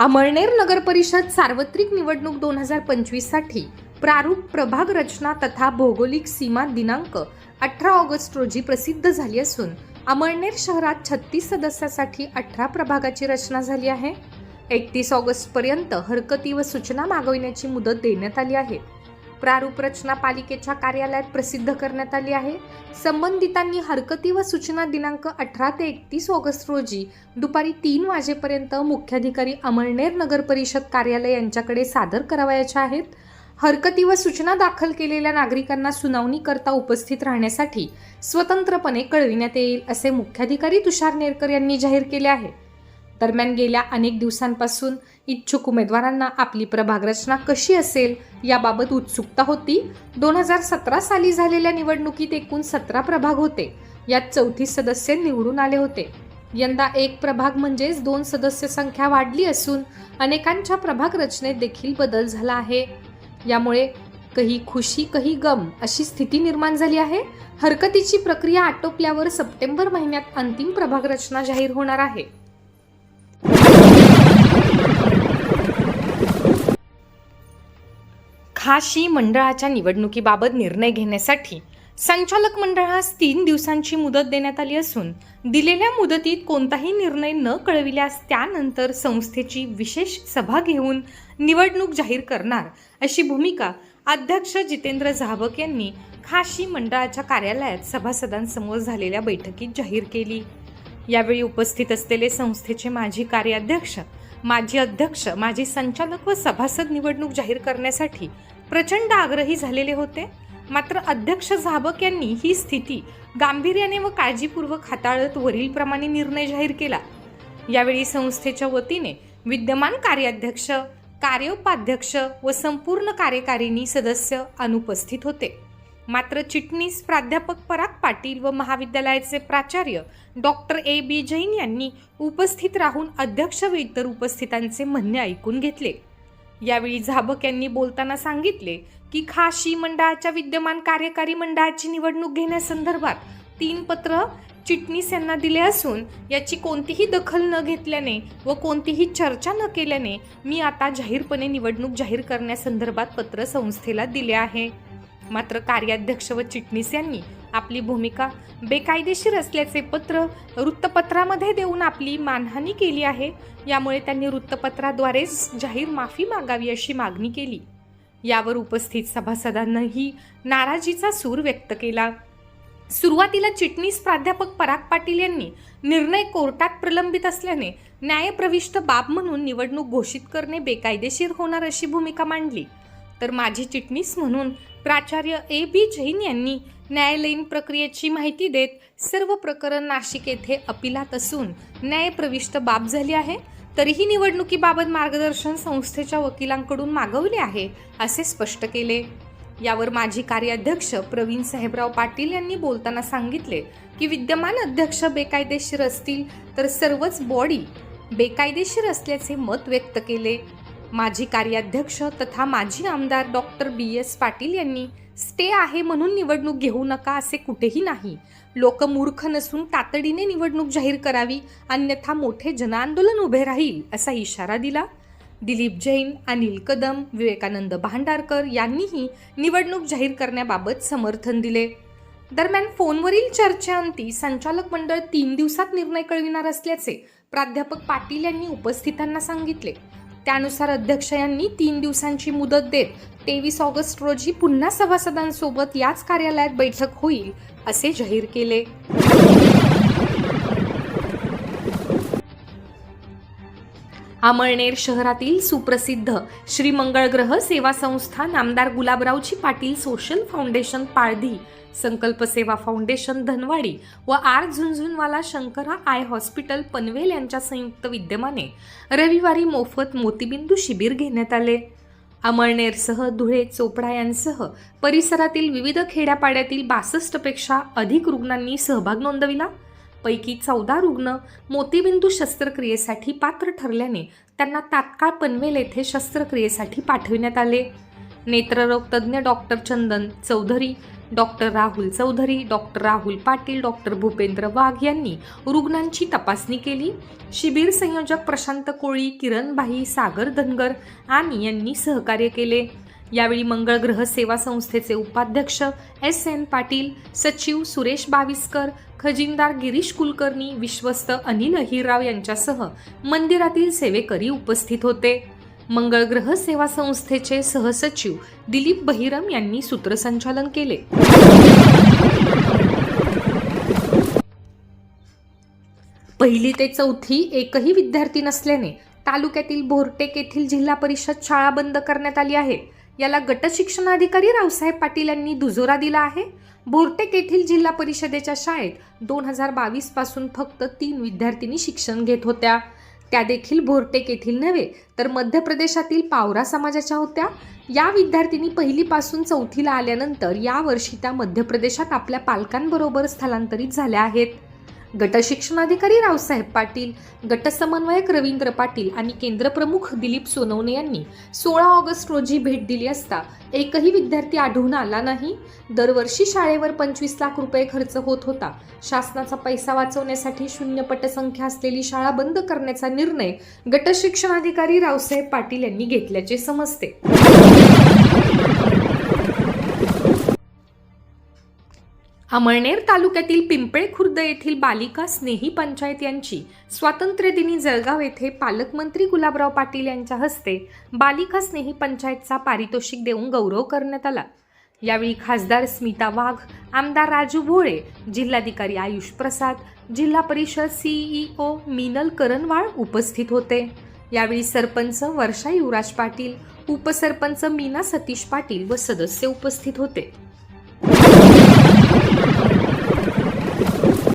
अमळनेर नगर परिषद सार्वत्रिक निवडणूक दोन हजार पंचवीससाठी प्रारूप प्रभाग रचना तथा भौगोलिक सीमा दिनांक अठरा ऑगस्ट रोजी प्रसिद्ध झाली असून अमळनेर शहरात छत्तीस सदस्यासाठी अठरा प्रभागाची रचना झाली आहे. एकतीस ऑगस्टपर्यंत हरकती व सूचना मागविण्याची मुदत देण्यात आली आहे. प्रारूप रचना पालिकेच्या कार्यालयात प्रसिद्ध करण्यात आली आहे. संबंधितांनी हरकती व सूचना दिनांक अठरा ते एकतीस ऑगस्ट रोजी दुपारी तीन वाजेपर्यंत मुख्याधिकारी अमळनेर नगर परिषद कार्यालय यांच्याकडे सादर करावयाच्या आहेत. हरकती व सूचना दाखल केलेल्या नागरिकांना सुनावणी करता उपस्थित राहण्यासाठी स्वतंत्रपणे कळविण्यात येईल असे मुख्याधिकारी तुषार नेरकर यांनी जाहीर केले आहे. दरम्यान गेल्या अनेक दिवसांपासून इच्छुक उमेदवारांना आपली प्रभाग रचना कशी असेल याबाबत उत्सुकता होती. दोन हजार सतरा साली झालेल्या निवडणुकीत एकूण सतरा प्रभाग होते. यात चौतीस सदस्य निवडून आले होते. यंदा एक प्रभाग म्हणजेच दोन सदस्य संख्या वाढली असून अनेकांच्या प्रभाग रचनेत देखील बदल झाला आहे. यामुळे कही खुशी कही गम अशी स्थिती निर्माण झाली आहे. हरकतीची प्रक्रिया आटोपल्यावर सप्टेंबर महिन्यात अंतिम प्रभाग रचना जाहीर होणार आहे. खाशी मंडळाच्या निवडणुकीबाबत निर्णय घेण्यासाठी संचालक मंडळास तीन दिवसांची मुदत देण्यात आली असून दिलेल्या मुदतीत कोणताही निर्णय न कळविल्यास त्यानंतर संस्थेची विशेष सभा घेऊन निवडणूक जाहीर करणार अशी भूमिका अध्यक्ष जितेंद्र झाबक यांनी खाशी मंडळाच्या कार्यालयात सभासदांसमोर झालेल्या बैठकीत जाहीर केली. यावेळी उपस्थित असलेले संस्थेचे माजी कार्याध्यक्ष माजी अध्यक्ष माजी संचालक व सभासद निवडणूक जाहीर करण्यासाठी प्रचंड आग्रही झालेले होते. मात्र अध्यक्ष झाबक यांनी ही स्थिती गांभीर्याने व काळजीपूर्वक हाताळत वरीलप्रमाणे निर्णय जाहीर केला. यावेळी संस्थेच्या वतीने विद्यमान कार्याध्यक्ष कार्योपाध्यक्ष व संपूर्ण कार्यकारिणी सदस्य अनुपस्थित होते. मात्र चिटणीस प्राध्यापक पराग पाटील व महाविद्यालयाचे प्राचार्य डॉक्टर ए बी जैन यांनी उपस्थित राहून अध्यक्ष व इतर उपस्थितांचे म्हणणे ऐकून घेतले. यावेळी झाबक यांनी बोलताना सांगितले की खाशी मंडळाच्या विद्यमान कार्यकारी मंडळाची निवडणूक घेण्यासंदर्भात तीन पत्र चिटणीस यांना दिले असून याची कोणतीही दखल न घेतल्याने व कोणतीही चर्चा न केल्याने मी आता जाहीरपणे निवडणूक जाहीर करण्यासंदर्भात पत्र संस्थेला दिले आहे. मात्र कार्याध्यक्ष व चिटणीस यांनी आपली भूमिका बेकायदेशीर असल्याचे पत्र वृत्तपत्रामध्ये देऊन आपली मानहानी केली आहे. यामुळे त्यांनी वृत्तपत्राद्वारेच जाहीर माफी मागावी अशी मागणी केली. यावर उपस्थित सभासदांनाही नाराजीचा सूर व्यक्त केला. सुरुवातीला चिटणीस प्राध्यापक पराग पाटील यांनी निर्णय कोर्टात प्रलंबित असल्याने न्यायप्रविष्ट बाब म्हणून निवडणूक घोषित करणे बेकायदेशीर होणार अशी भूमिका मांडली. तर माझी चिटणीस म्हणून प्राचार्य ए बी जैन यांनी न्यायालयीन प्रक्रियेची माहिती देत सर्व प्रकरण नाशिक येथे अपिलात असून न्यायप्रविष्ट बाब झाली आहे. तरीही निवडणुकीबाबत मार्गदर्शन संस्थेच्या वकिलांकडून मागवले आहे असे स्पष्ट केले. यावर माजी कार्याध्यक्ष प्रवीण साहेबराव पाटील यांनी बोलताना सांगितले की विद्यमान अध्यक्ष बेकायदेशीर असतील तर सर्वच बॉडी बेकायदेशीर असल्याचे मत व्यक्त केले. माजी कार्याध्यक्ष तथा माजी आमदार डॉक्टर बी एस पाटील यांनी स्टे आहे म्हणून निवडणूक घेऊ नका असे कुठेही नाही. लोक मूर्ख नसून तातडीने निवडणूक जाहीर करावी अन्यथा मोठे जनआंदोलन उभे राहील असा इशारा दिला. दिलीप जैन अनिल कदम विवेकानंद भांडारकर यांनीही निवडणूक जाहीर करण्याबाबत समर्थन दिले. दरम्यान फोनवरील चर्चेअंती संचालक मंडळ तीन दिवसात निर्णय कळविणार असल्याचे प्राध्यापक पाटील यांनी उपस्थितांना सांगितले. त्यानुसार अध्यक्ष यांनी तीन दिवसांची मुदत देत तेवीस ऑगस्ट रोजी पुन्हा सभासदांसोबत याच कार्यालयात बैठक होईल असे जाहीर केले. अमळनेर शहरातील सुप्रसिद्ध श्री मंगळग्रह सेवा संस्था नामदार Gulabraoji Patil social foundation Paldhi Sankalp Seva foundation Dhanwadi व R Jhunjhunwala Shankara eye hospital Panvel यांच्या संयुक्त विद्यमाने रविवारी मोफत मोतीबिंदू शिबिर घेण्यात आले. अमळनेरसह धुळे चोपडा यांसह परिसरातील विविध खेड्यापाड्यातील बासष्टपेक्षा अधिक रुग्णांनी सहभाग नोंदविला. पैकी चौदा रुग्ण मोतीबिंदू शस्त्रक्रियेसाठी पात्र ठरल्याने त्यांना तात्काळ पनवेल येथे शस्त्रक्रियेसाठी पाठविण्यात आले. नेत्ररोग तज्ज्ञ doctor Chandan Chaudhari doctor Rahul Chaudhari doctor Rahul Patil doctor Bhupendra Wagh यांनी रुग्णांची तपासणी केली. शिबिर संयोजक प्रशांत कोळी किरणबाई सागर धनगर आणि यांनी सहकार्य केले. यावेळी मंगळ ग्रह सेवा संस्थेचे उपाध्यक्ष एस एन पाटील सचिव सुरेश बाविस्कर खजिनदार गिरीश कुलकर्णी विश्वस्त अनिल अहिरराव यांच्यासह मंदिरातील सेवेकरी उपस्थित होते. मंगळ ग्रह सेवा संस्थेचे सहसचिव दिलीप बहिरम यांनी सूत्रसंचालन केले. पहिली ते चौथी एकही विद्यार्थी नसल्याने तालुक्यातील भोरटेक येथील जिल्हा परिषद शाळा बंद करण्यात आली आहे. याला गटशिक्षणाधिकारी रावसाहेब पाटील यांनी दुजोरा दिला आहे. भोरटेक येथील जिल्हा परिषदेच्या शाळेत दोन हजार बावीसपासून फक्त तीन विद्यार्थिनी शिक्षण घेत होत्या. त्या देखील भोरटेक येथील नव्हे तर मध्य प्रदेशातील पावरा समाजाच्या होत्या. या विद्यार्थिनी पहिलीपासून चौथीला आल्यानंतर या वर्षी त्या मध्य प्रदेशात आपल्या पालकांबरोबर स्थलांतरित झाल्या आहेत. गटशिक्षणाधिकारी रावसाहेब पाटील गटसमन्वयक रवींद्र पाटील आणि केंद्रप्रमुख दिलीप सोनवणे यांनी सोळा ऑगस्ट रोजी भेट दिली असता एकही विद्यार्थी आढळून आला नाही. दरवर्षी शाळेवर पंचवीस लाख रुपये खर्च होत होता. शासनाचा पैसा वाचवण्यासाठी शून्य पटसंख्या असलेली शाळा बंद करण्याचा निर्णय गटशिक्षणाधिकारी रावसाहेब पाटील यांनी घेतल्याचे समजते. अमळनेर तालुक्यातील पिंपळे खुर्द येथील बालिका स्नेही पंचायत यांची स्वातंत्र्यदिनी जळगाव येथे पालकमंत्री गुलाबराव पाटील यांच्या हस्ते बालिका स्नेही पंचायतचा पारितोषिक देऊन गौरव करण्यात आला. यावेळी खासदार स्मिता वाघ आमदार राजू भोळे जिल्हाधिकारी आयुष प्रसाद जिल्हा परिषद सीईओ मिनल करणवाळ उपस्थित होते. यावेळी सरपंच वर्षा युवराज पाटील उपसरपंच मीना सतीश पाटील व सदस्य उपस्थित होते.